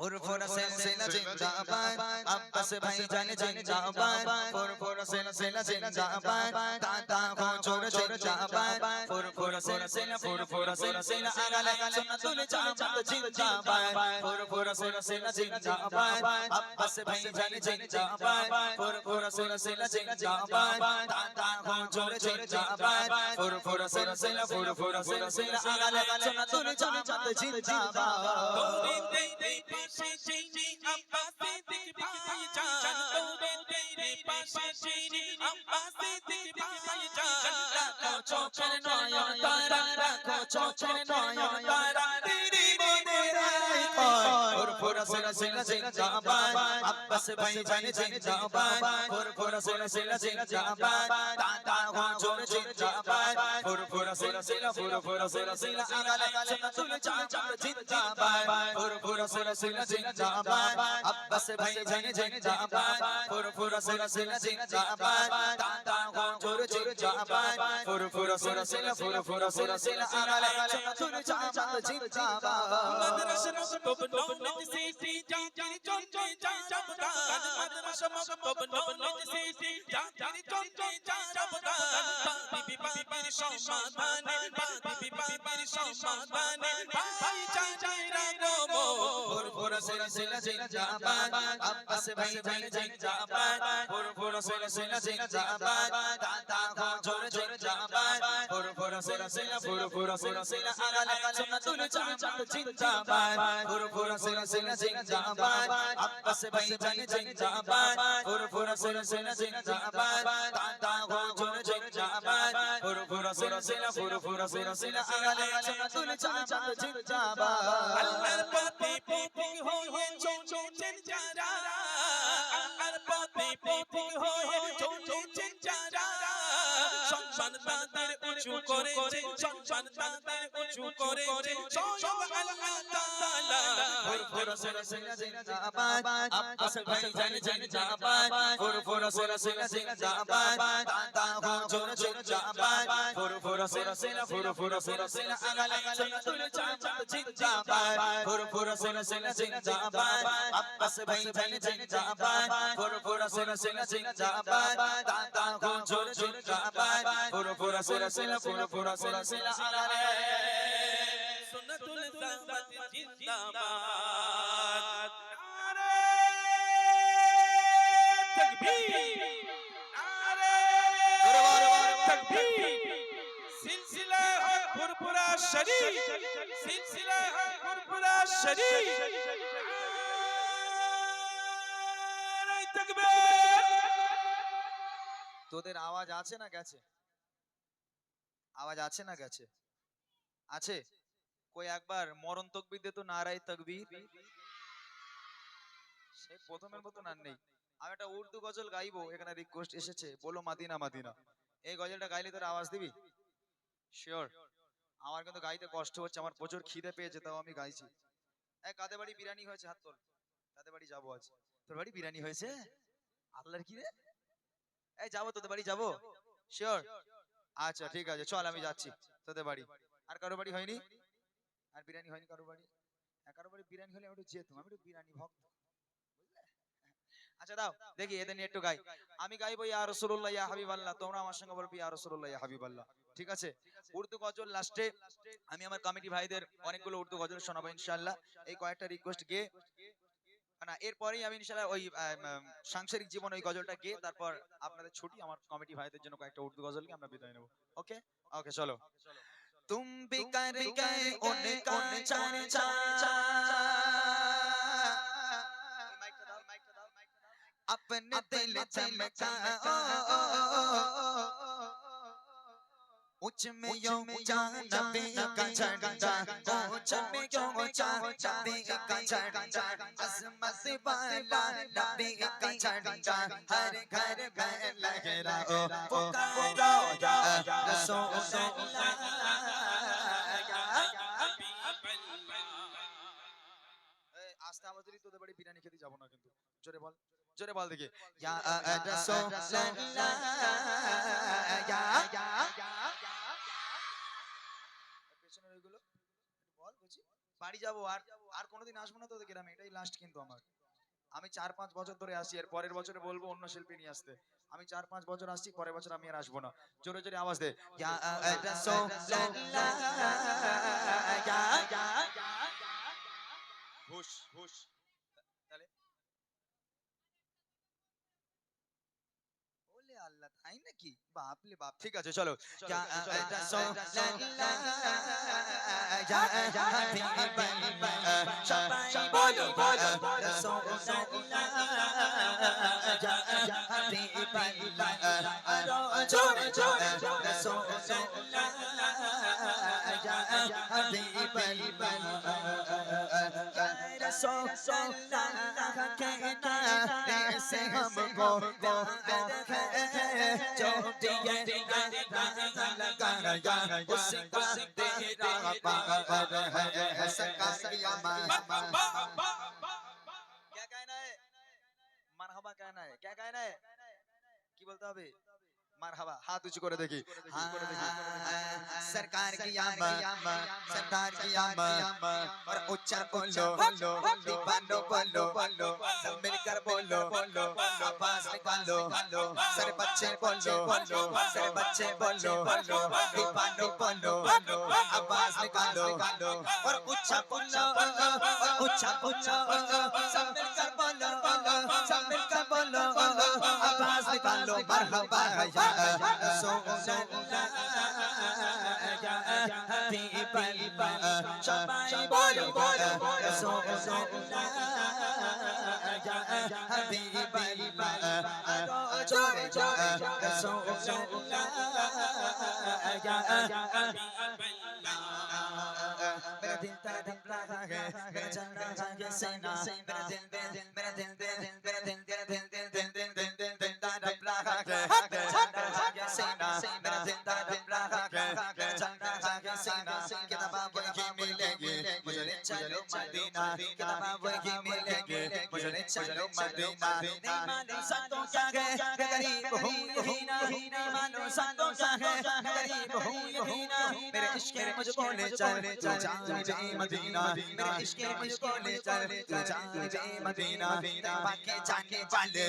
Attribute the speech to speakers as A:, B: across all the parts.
A: ফুরফুরা সিলসিলা জিন্দাবাদ আব্বাস ভাইজান জিন্দাবাদ ফুরফুরা সিলসিলা জিন্দাবাদ দাদা হুজুর জিন্দাবাদ ফুরফুরা সিলসিলা ফুরফুরা সিলসিলা আগালে সুন্নাতুল জামাত জিন্দাবাদ ফুরফুরা সিলসিলা জিন্দাবাদ আব্বাস ভাইজান জিন্দাবাদ ফুরফুরা সিলসিলা জিন্দাবাদ দাদা হুজুর জিন্দাবাদ ফুরফুরা সিলসিলা ফুরফুরা সিলসিলা আগালে সুন্নাতুল জামাত জিন্দাবাদ
B: তোরে তেরে পাশে চিনি আব্বাসে দিক ভাই জান তোরে তেরে পাশে চিনি আব্বাসে দিক ভাই জান রাখো চোখের নয়ন, তারা রাখো চোখের নয়ন, তেরি
A: সিলসিলা জিন্দাবাদ আব্বাস ভাইজান জিন্দাবাদ ফুরফুরা সিলসিলা জিন্দাবাদ দাদা হুজুর জিন্দাবাদ ফুরফুরা আগালে জামাত জিন্দাবাদ ফুরফুরা জিন্দাবাদ আব্বাস ভাইজান জিন্দাবাদ ফুরফুরা সিলসিলা জিন্দাবাদ দাদা হুজুর জিন্দাবাদ ফুরফুরা আগালে সুন্নাতুল জামাত জিন্দাবাদ
B: মাদ্রাসা সিটি জাতির চঞ্চল জাবদান মাদ্রাসা মক্তব নবনত সিটি জাতির চঞ্চল জাবদান বিবি বিবির সমাধানে বিবি বিবির সমাধানে ভাই চাচাইরা গো
A: ফুরফুরা সিলসিলা জিন্দাবাদ আব্বাস ভাইজান জিন্দাবাদ ফুরফুরা সিলসিলা জিন্দাবাদ দাদা হুজুর জিন্দাবাদ ফুরফুরা সিলসিলা ফুরফুরা সিলসিলা আগালে সুন্নাতুল জামাত জিন্দাবাদ ফুরফুরা সিলসিলা জিন্দাবাদ আব্বাস ভাইজান জিন্দাবাদ ফুরফুরা সিলসিলা জিন্দাবাদ দাদা হুজুর জিন্দাবাদ ফুরফুরা সিলসিলা ফুরফুরা সিলসিলা আগালে সুন্নাতুল জামাত জিন্দাবাদ
B: আল্লাহর পথে পথিক হয়ে চলেছেন যারা আল্লাহর পথে পথিক হয়ে চলেছেন যারা সম্মান উঁচু করেছে সম্মান তাদের উঁচু করেছে স্বয়ং আল্লাহ তাআলা
A: সিলসিলা জিন্দাবাদ আব্বাস ভাইজান জিন্দাবাদ জিন্দাবাদ দাদা হুজুর জিন্দাবাদ সিলসিলা আগালে সুন্নাতুল জামাত জিন্দাবাদ আব্বাস দাদা হুজুর জিন্দাবাদ সিলসিলা ফুরফুরা সিলসিলা আগালে
B: সুন্নাতুল জামাত জিন্দাবাদ। নারে তাকবীর। নারে তাকবীর। সিলসিলা ফুরফুরা শরীফ। সিলসিলা ফুরফুরা শরীফ। নারে তাকবীর।
A: তোদের আওয়াজ আছে না গেছে? আওয়াজ আছে না গেছে? আছে। কই একবার, মরণ তকবির দে তো নারাই তকবির। সে প্রথমের মতন আর নেই। আমি একটা উর্দু গজল গাইবো, এখানে রিকোয়েস্ট এসেছে, বলো মাদিনা মাদিনা। এই গজলটা গাইলে তোর আওয়াজ দিবি? শিওর আমার কিন্তু গাইতে কষ্ট হচ্ছে, আমার প্রচুর খিদে পেয়েছে, তাও আমি গাইছি। এই কাদের বাড়ি বিরিয়ানি হয়েছে, হাত তোল। কাদের বাড়ি যাব আজ? তোর বাড়ি বিরিয়ানি হয়েছে? আল্লাহর কি রে? এই যাব, তোদের বাড়ি যাব? শিওর আচ্ছা ঠিক আছে, চল আমি যাচ্ছি, তোদের বাড়ি। আর কারও বাড়ি হয়নি? আর বিরিয়ানি হয়নি কারও বাড়ি? কারও বাড়ি বিরিয়ানি হলে একটু যেতাম, আমি একটু বিরিয়ানি ভক্ত আচ্ছা দাও, দেখি এদের নিয়ে একটু গাই। আমি গাইবো ইয়া রাসূলুল্লাহ, ইয়া হাবিবাল্লাহ, তোমরা আমার সঙ্গে বলবে ইয়া রাসূলুল্লাহ, ইয়া হাবিবাল্লাহ, ঠিক আছে? উর্দু গজল লাস্টে আমি আমার কমিটি ভাইদের অনেকগুলো উর্দু গজল শোনাবো ইনশাআল্লাহ। এই কয়েকটা রিকোয়েস্ট গিয়ে না এরপরেই আমি ইনশাআল্লাহ ওই আম, আম, সাংসারিক জীবন ওই গজলটা গিয়ে তারপর আপনাদের ছুটি আমার কমিটি ভাইদের জন্য কয়েকটা উর্দু গজলকে আমরা বিদায় নেব ওকে ওকে চলো तुम भी कर गए उनका चर्चा अपने दिल चमका उच्च में यो नबी का झंडा उच्च में यो नबी का झंडा अजमत वाला नबी का झंडा हर घर में लहराओ पुकारो या रसूल আস্তে আওয়াজ দিলি তোদের বাড়ি বিরিয়ানি খেতে যাবো না কিন্তু জোরে বল জোরে বল দেখি ইয়া রাসূলুল্লাহ ইয়া পেছনের বাড়ি যাব আর আর কোনোদিন আসব না তোদের গ্রামে, এটাই লাস্ট কিন্তু আমার। আমি চার পাঁচ বছর ধরে আসি, এর পরের বছরে বলব অন্য শিল্পী নিয়ে আসতে। আমি চার পাঁচ বছর আসছি, পরের বছর আমি আর আসব না। জোরে জোরে আওয়াজ দে। ঘুষ ঘুষ কি বাপলে বাপ ঠিক আছে চলো
C: हमको
A: মারহাবা कहना है क्या कहना है কি বলতে হবে মারহাবা হাত উঁচু করে দেখি
C: সরকার কি আমত সরদার কি আমত আর উচ্চা বলো বলো দীপানো বলো বলো सब मिलकर बोलो बोलो आवाज निकालो सारे बच्चे बोलो बोलो सारे बच्चे बोलो बोलो दीपानो बोलो बोलो आवाज निकालो और उच्चा बोलो उच्चा बोलो सब मिलकर बोलो बोलो सब পালো মারহাবা সবাই বলো বলো मेरा दिल तेरा दिल रहा है मेरा चंदा रहा है सेना मेरा दिल दिल मेरा दिल दिल मेरा दिल तेरा दिल दिल चलो मदीना क्या बगी मिले मुझे ले चलो मदीना नहीं मालूम संतों क्या है गरीब हूँ यही ना नहीं मालूम संतों क्या है गरीब हूँ यही ना मेरे इश्क मुझको ले चल तू जाने मदीना मेरे इश्क मुझको ले चल तू जाने मदीना पाके जाने वाले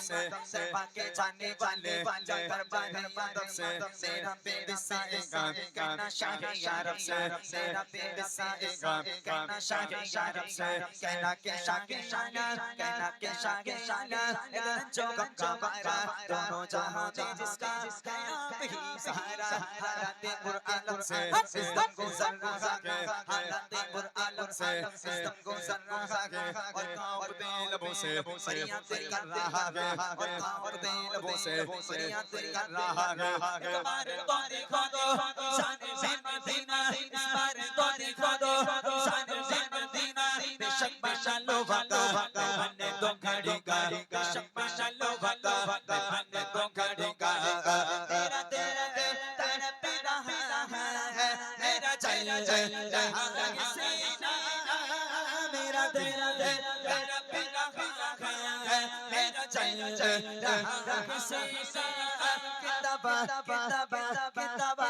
C: से से जाने वाले जाकर बाहर से मेरा बेविसाएगा कहना शाहे यारब से मेरा बेविसाएगा कहना शाहे यारब से कहना के शाहे शाना कहना के शाहे शाना इधर गंगा मारा दोनों जहाँ में जिसका जिसका आप ही सहारा हालात कुरआन से सिस्टम गुजर रहा है हालात कुरआन से सिस्टम गुजर रहा है और कांपते लबों से फरियाद कर रहा है और कांपते लबों से फरियाद कर रहा है एक बार तो देखो दो शान से मदीना इस बार तो देखो दो शान से shalo vata vata bane gongari ga shamba shalo vata vata bane gongari ga tera tera de tera pera ha ha mera chal chal hang se na mera tera de tera pera
A: ha ha mera
C: chal chal hang se na kitaba kitaba kitaba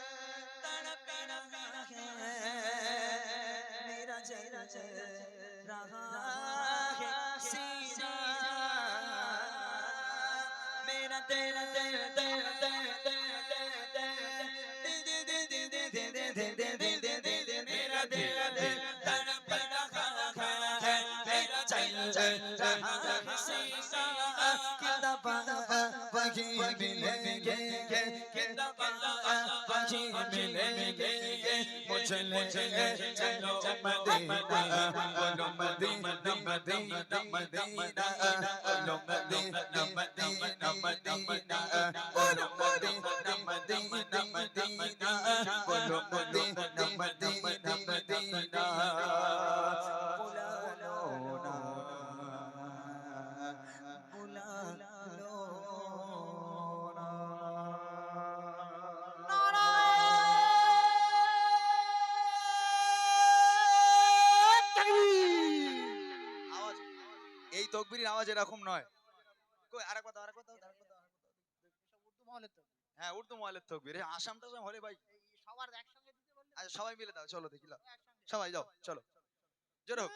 C: दिल दिल तड़प रहा है मेरा चल रहा शीशा कितना वही मिलेंगे कितना वही मिलेंगे
A: मुझे ले चलो मदीना बोलो मदीना मदीना मदीना बोलो मदीना मदीना मदीना बोलो मदीना मदीना मदीना बोलो मदीना मदीना मदीना
C: তকবিরের আওয়াজ এরকম নয়। হ্যাঁ উর্দু মহলের তকবির। এই আসাম টাসাম হলে ভাই। আচ্ছা সবাই মিলে দাও, চলো দেখি। সবাই যাও, চলো। জোরে হোক।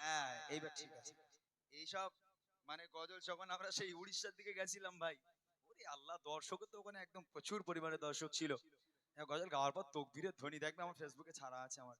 C: হ্যাঁ এইবার ঠিক আছে। এইসব মানে গজল যখন আমরা সেই উড়িষ্যার দিকে গেছিলাম ভাই আল্লাহ দর্শক তো ওখানে একদম প্রচুর পরিমাণে দর্শক ছিল। হ্যাঁ, গজল গাওয়ার পর তকবীরের ধ্বনি দেখবে আমার ফেসবুকে ছাড়া আছে আমার।